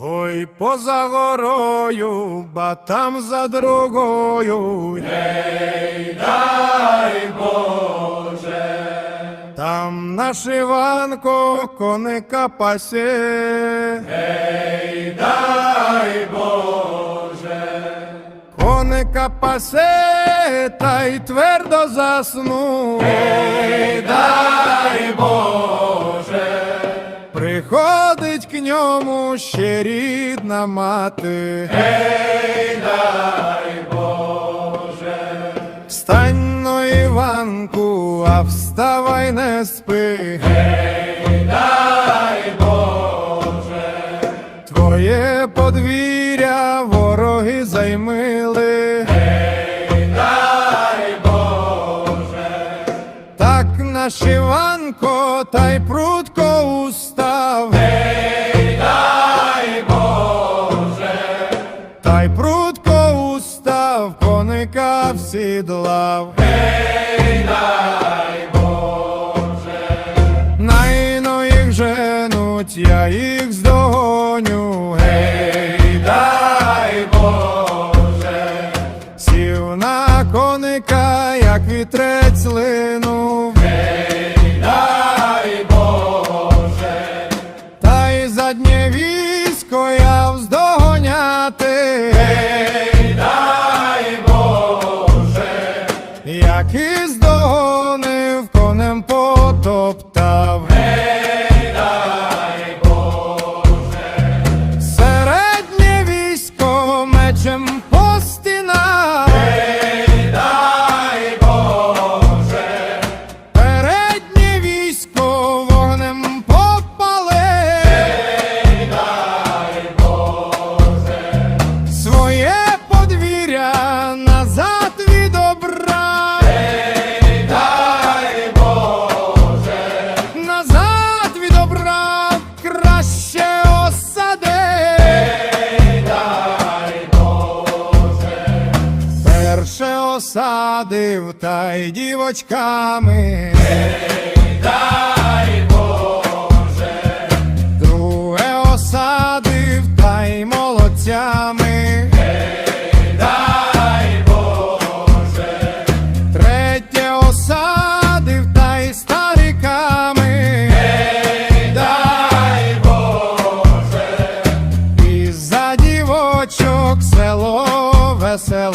Ой, поза горою, ба там за другою. Гей, дай Боже. Там наш Іванко коника пасе. Гей, дай Боже. Коника пасе, та й твердо заснув. Гей, дай Боже. Приходить к ньому ще рідна мати. Гей, дай Боже. Встань, но, Іванку, а вставай не спи. Гей, дай Боже. Твоє подвір'я вороги займили. Гей, дай Боже. Так наш Іванко, та й прутко устав. Та й прутко устав, коника всідлав. Гей, дай Боже. Найно їх женуть, я їх здогоню. Гей, дай Боже. Сів на коника, як вітрець রাতে Перше осадив, та й дівочками. Ей, дай Боже, друге осадив, та й молодцями. Ей, дай Боже, третє осадив, та й стариками. Ей, і за дівочок село весело.